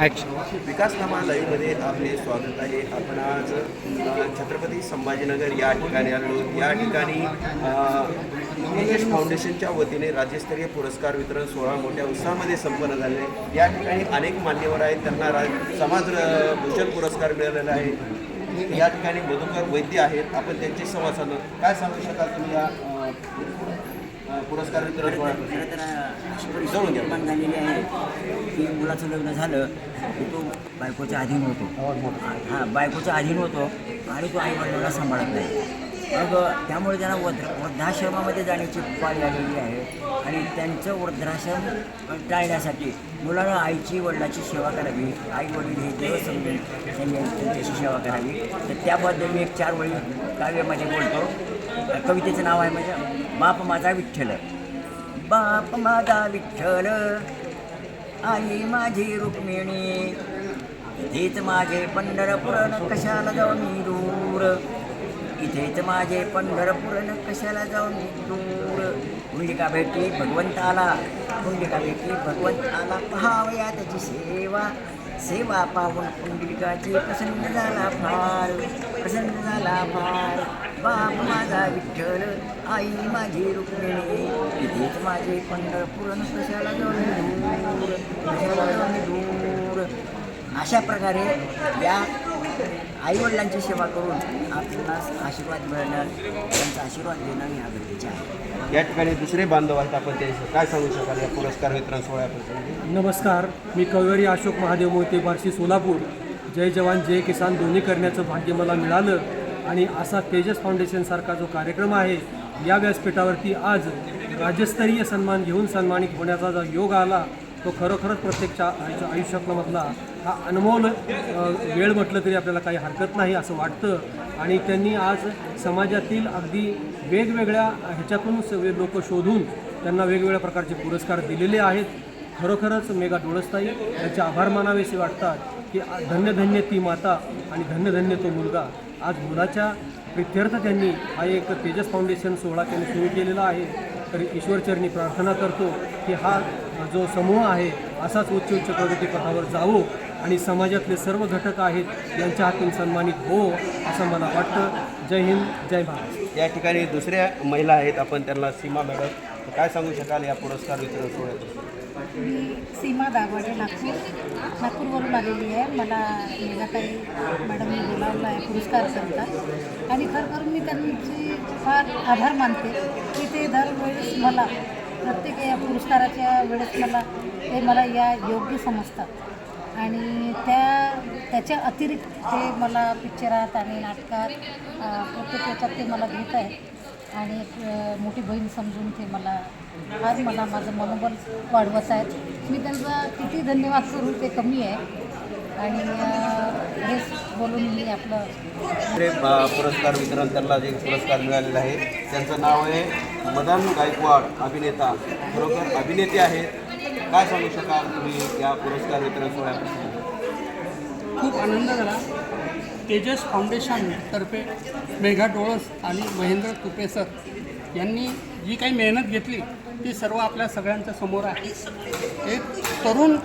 Action विकासनामा लाईव्हमध्ये आपले स्वागत आहे. आपण आज छत्रपती संभाजीनगर या ठिकाणी आलो या ठिकाणी इंग्लिश फाउंडेशनच्या वतीने राज्यस्तरीय पुरस्कार वितरण सोहळा मोठ्या उत्साहामध्ये संपन्न झाले या ठिकाणी अनेक मान्यवर आहेत. त्यांना राज समाज भूषण पुरस्कार मिळालेला आहे. या ठिकाणी मधुकर वैद्य आहेत. आपण त्यांचे संवाद साधलो काय सांगू शकाल तुम्ही या पुरस्कार वितरण सोहळ्याबद्दल खरं तर अशी जवळून परिस्थिती घ्या. निर्माण झालेली आहे. की मुलाचं लग्न झालं की तो बायकोच्या अधीन होतो. हां बायकोच्या अधीन होतो आणि तो आई वडिलांना सांभाळत नाही. मग त्यामुळे त्यांना वृद्ध वृद्धाश्रमामध्ये जाण्याची पाळी आलेली आहे. आणि त्यांचं वृद्धाश्रम टाळण्यासाठी मुलानं आईची वडिलाची सेवा करावी. आई वडील हे देव समजून त्यांनी त्यांच्याशी सेवा करावी. तर त्याबद्दल मी एक चार वळी काव्यामध्ये बोलतो. कवितेचं नाव आहे माझ्या बाप माझा विठ्ठल. बाप माझा विठ्ठल. आई माझी रुक्मिणी. इथेच माझे पंढरपुरन कशाला जाऊ मी दूर? इथेच माझे पंढरपुरन कशाला जाऊ मी दूर? कुंडिका भेटी भगवंत आला. कुंडिका भेटी भगवंत आला. पहावया त्याची सेवा. सेवा पाहून कुंडिकाची प्रसन्न झाला फार. प्रसन्न झाला फार. बाप माझा विठ्ठल आई माझी रुक्मिणी. इथेच माझे पंढरपुरन कशाला जाऊन दूर? कशाला जाऊन दूर? अशा प्रकारे या आईवडिलांची सेवा करून आपणास आशीर्वाद मिळणं त्यांचा आशीर्वाद देणं ह्या गरजेचे आहे. या ठिकाणी दुसरे बांधव आहेत आपण त्यांचे काय सांगू शकाल या पुरस्कार वितरण सोहळ्याबद्दल? नमस्कार मी कवळी अशोक महादेव मोहिते बार्शी सोलापूर. जय जवान जय किसान दोन्ही करण्याचं भाग्य मला मिळालं. आणि असा तेजस फाउंडेशनसारखा जो कार्यक्रम आहे या व्यासपीठावरती आज राज्यस्तरीय सन्मान घेऊन सन्मानित होण्याचा जो योग आला तो खरोखरच प्रत्येकच्या आयुष्यातला मधला हा अनमोल वेळ म्हटलं तरी आपल्याला काही हरकत नाही असं वाटतं. आणि त्यांनी आज समाजातील अगदी वेगवेगळ्या ह्याच्यातून लोक शोधून त्यांना वेगवेगळ्या प्रकारचे पुरस्कार दिलेले आहेत. खरोखरच मेघा डोळसताई याचे आभार मानावेसे वाटतात की धन्य धन्य ती माता आणि धन्य धन्य तो मुलगा आज मुलाच्या प्रित्यर्थ त्यांनी हा एक तेजस फाउंडेशन सोहळा त्यांनी सुरू केलेला आहे. तर ईश्वरचरणी प्रार्थना करतो की हा जो समूह आहे असाच उच्च उच्च प्रगती पथावर जावो आणि समाजातले सर्व घटक आहेत यांच्या हातून सन्मानित हो असं मला वाटतं. जय हिंद जय भारत. या ठिकाणी दुसऱ्या महिला आहेत आपण त्यांना सीमा मॅडम. काय सांगू शकाल या पुरस्कार वितरण सोहळ्यात मी सीमा दागवाडे नागपूर. नागपूरवरून आलेली आहे. मला मेघाताई मॅडमने बोलावलं आहे पुरस्कार करता. आणि करून मी त्यांची फार आभार मानते की ते दरवेळेस मला प्रत्येक या पुरस्काराच्या वेळेस मला ते मला या योग्य समजतात. आणि त्या त्याच्या अतिरिक्त ते मला पिक्चरात आणि नाटकात प्रत्येक याच्यात ते मला घेत आहेत. आणि एक मोठी बहीण समजून ते मला फार मला माझं मनोबल वाढवत आहेत. मी त्यांचा किती धन्यवाद करू ते कमी आहे. आणि हेच बोलून मी आपलं पुरस्कार वितरण त्यांना जे पुरस्कार मिळालेला आहे त्यांचं नाव आहे मदन गायकवाड अभिनेता. खरोखर अभिनेते आहेत. काय सांगू शकाल तुम्ही या पुरस्कार वितरण सोहळ्याबद्दल खूप आनंद झाला. तेजस फाउंडेशनतर्फे मेघा डोळस आणि महेंद्र तुपेसर यांनी जी काही मेहनत घेतली ती सर्व आपल्या सगळ्यांच्या समोर आहे. एक तरुण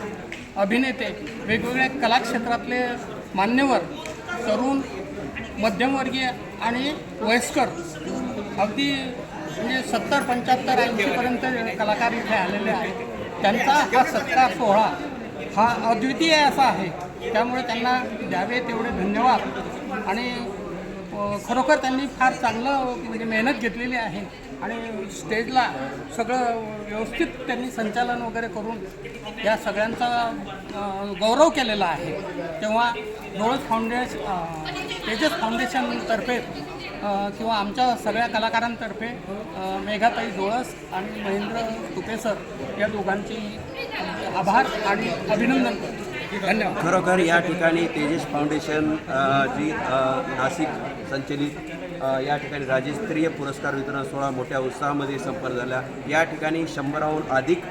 अभिनेते वेगवेगळ्या कलाक्षेत्रातले मान्यवर तरुण मध्यमवर्गीय आणि वयस्कर अगदी म्हणजे सत्तर पंच्याहत्तर ऐंशीपर्यंत कलाकार इथे आलेले आहेत. त्यांचा हा सत्कार सोहळा हा अद्वितीय असा आहे. त्यामुळे त्यांना द्यावे तेवढे धन्यवाद. आणि खरोखर त्यांनी फार चांगलं म्हणजे मेहनत घेतलेली आहे. आणि स्टेजला सगळं व्यवस्थित त्यांनी संचालन वगैरे करून या सगळ्यांचा गौरव केलेला आहे. तेव्हा डोळस फाउंडेश तेजस फाउंडेशनतर्फे किंवा आमच्या सगळ्या कलाकारांतर्फे मेघाताई डोळस आणि महेंद्र तुपेसर या दोघांची आभार आणि अभिनंदन करतो. धन्यवाद. खरोखर या ठिकाणी तेजस फाउंडेशन जी नाशिक संचलित या ठिकाणी राज्यस्तरीय पुरस्कार वितरण सोहळा मोठ्या उत्साहामध्ये संपन्न झाला. या ठिकाणी शंभराहून अधिक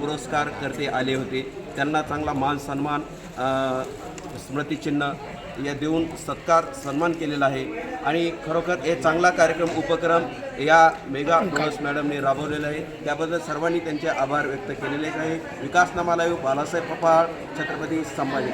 पुरस्कारकर्ते आले होते. त्यांना चांगला मान सन्मान स्मृतिचिन्ह या देऊन सत्कार सन्मान केलेला आहे. आणि खरोखर हे चांगला कार्यक्रम उपक्रम या मेगा डोळस मॅडमने राबवलेला आहे. त्याबद्दल सर्वांनी त्यांचे आभार व्यक्त केलेले आहे. विकास नामालायू बालासाहेब पपाळ छत्रपती संभाजी.